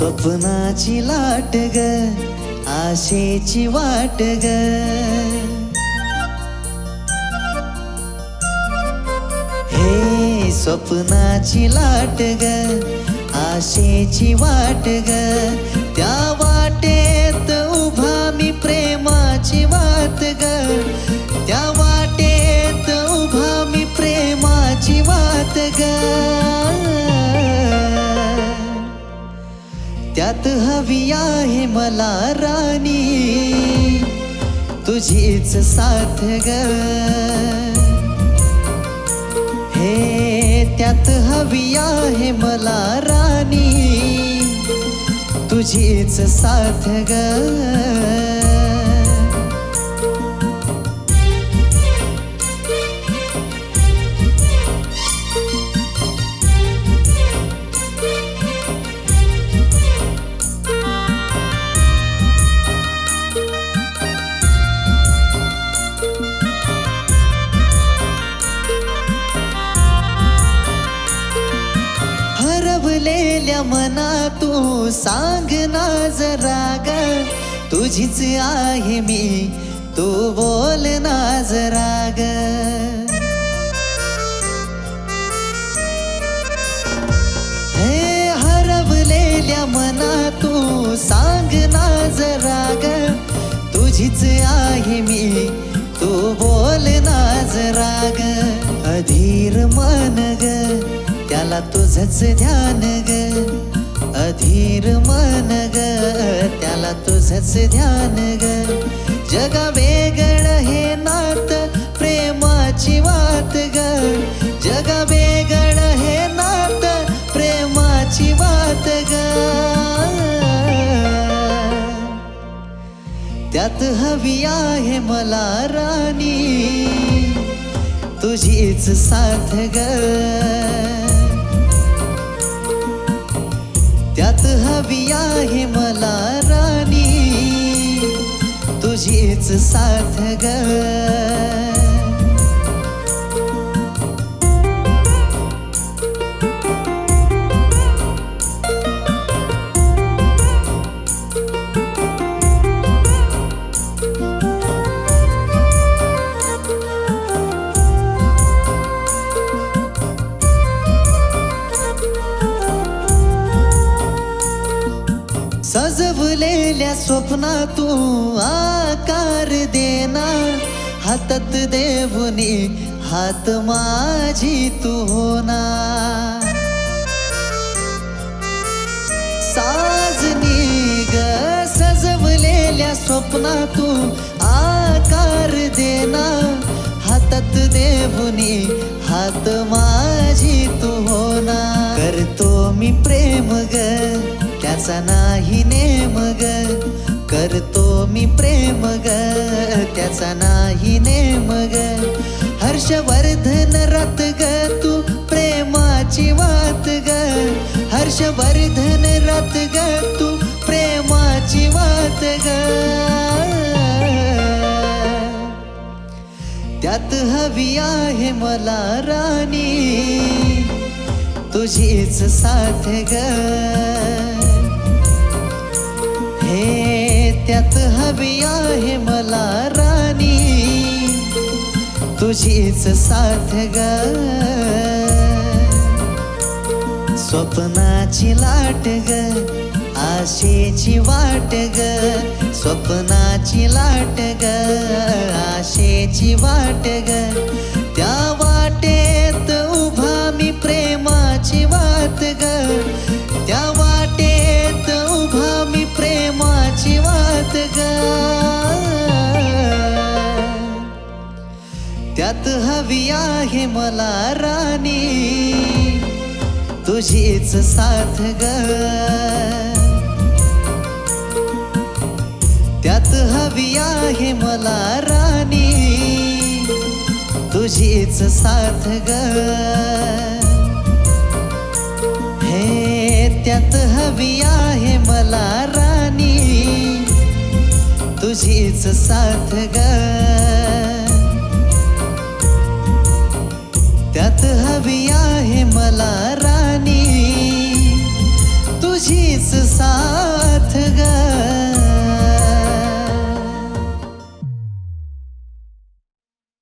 स्वप्नाची लाट ग आशेची वाट ग. हे स्वप्नाची लाट ग आशेची वाट ग त्या त्यात हवी आहे मला राणी. तुझीच साथ ग. हे त्यात हवी आहे मला राणी. तुझीच साथ ग. गेल्या मना तू सांग ना जरा ग तुझीच आहे मी तू बोल ना जरा ग. तुझच ध्यान ग. अधीर मन ग. त्याला तुझच ध्यान ग. जगा वेगळ हे नात प्रेमाची वात ग. जगा वेगळ हे नात प्रेमाची वात ग. त्यात हवी आहे मला राणी. तुझीच साथ ग. तुझीच साथ ग. सजवलेल्या स्वप्ना तू आकार देना हातात देवनी हात माझी तू होना साजनी ग सजवलेल्या स्वप्ना तू आकार देना हातात देवनी हात माझी तू होना करतो मी प्रेम त्याचा नाही नेम ग करतो मी प्रेम ग त्याचा नाही नेम ग हर्षवर्धन रथ ग तू प्रेमाची वात ग. हर्षवर्धन रथ ग तू प्रेमाची वात ग. त्यात हवी आहे मला राणी तुझीच साथ ग. हवी आहे मला राणी. तुझीच साथ ग. स्वप्नाची लाट ग आशेची वाट ग. स्वप्नाची लाट ग आशेची वाट ग. त्यात हवी आहे मला राणी. तुझीच साथ ग. त्यात हवी आहे मला राणी. तुझीच साथ ग. हे त्यात हवी आहे मला राणी. तुझीच साथ ग. त्यात